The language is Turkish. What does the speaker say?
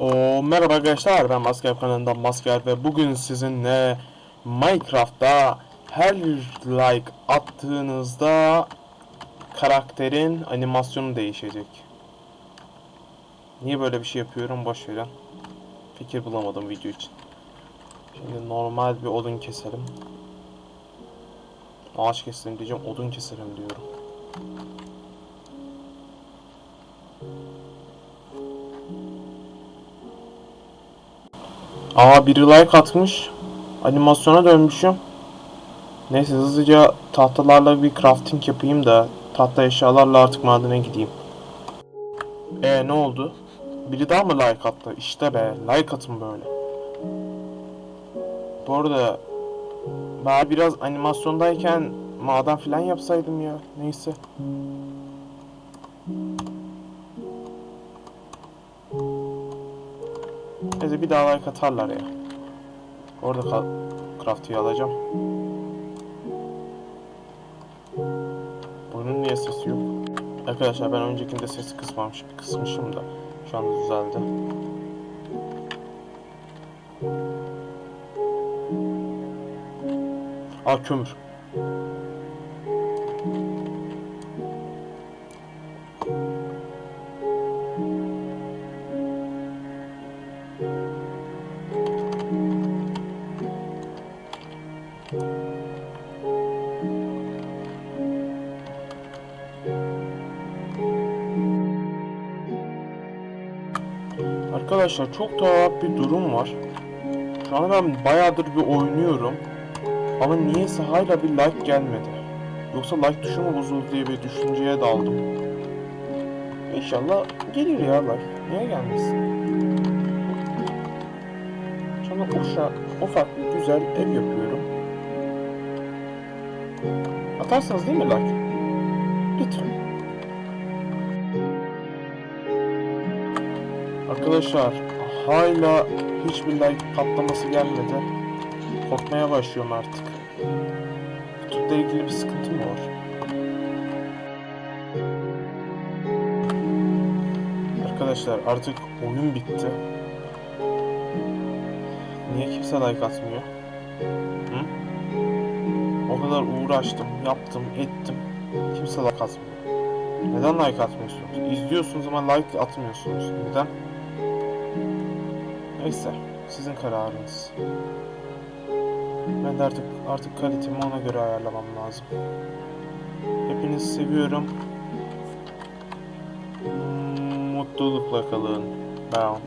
O merhaba arkadaşlar ben Masker kanalından Masker ve bugün sizinle Minecraft'ta her like attığınızda karakterin animasyonu değişecek. Niye böyle bir şey yapıyorum boş verin. Fikir bulamadım video için. Şimdi normal bir odun keselim. Ağaç keselim diyeceğim odun keselim diyorum. Aa biri like atmış. Animasyona dönmüşüm. Neyse hızlıca tahtalarla bir crafting yapayım da tahta eşyalarla artık madene gideyim. E ne oldu? Biri daha mı like attı? İşte be like atın böyle. Bu arada ben biraz animasyondayken maden falan yapsaydım ya. Neyse. Neyse bir daha like atarlar ya. Orada crafty'yi alacağım. Bunun niye sesi yok? Arkadaşlar ben öncekinde sesi kısmamış, kısmışım da şu anda düzeldi. Aa kömür. Arkadaşlar çok tuhaf bir durum var. Şu an ben bayağıdır bir oynuyorum. Ama niyeyse hala bir like gelmedi. Yoksa like tuşu mu bozuldu diye bir düşünceye daldım. İnşallah gelir ya like. Niye gelmesin? Sonra uşa, ufak bir güzel ev yapıyorum. Atarsanız değil mi like? Lütfen. Arkadaşlar hala hiçbir like patlaması gelmedi. Korkmaya başlıyorum artık. YouTube'da ilgili bir sıkıntı mı var? Arkadaşlar artık oyun bitti. Niye kimse like atmıyor? Hı? O kadar uğraştım, yaptım, ettim. Kimse like atmıyor. Neden like atmıyorsunuz? İzliyorsunuz ama like atmıyorsunuz. Neden? Neyse, sizin kararınız. Ben de artık artık kalitemi ona göre ayarlamam lazım. Hepinizi seviyorum. Mutlulukla kalın. Bye.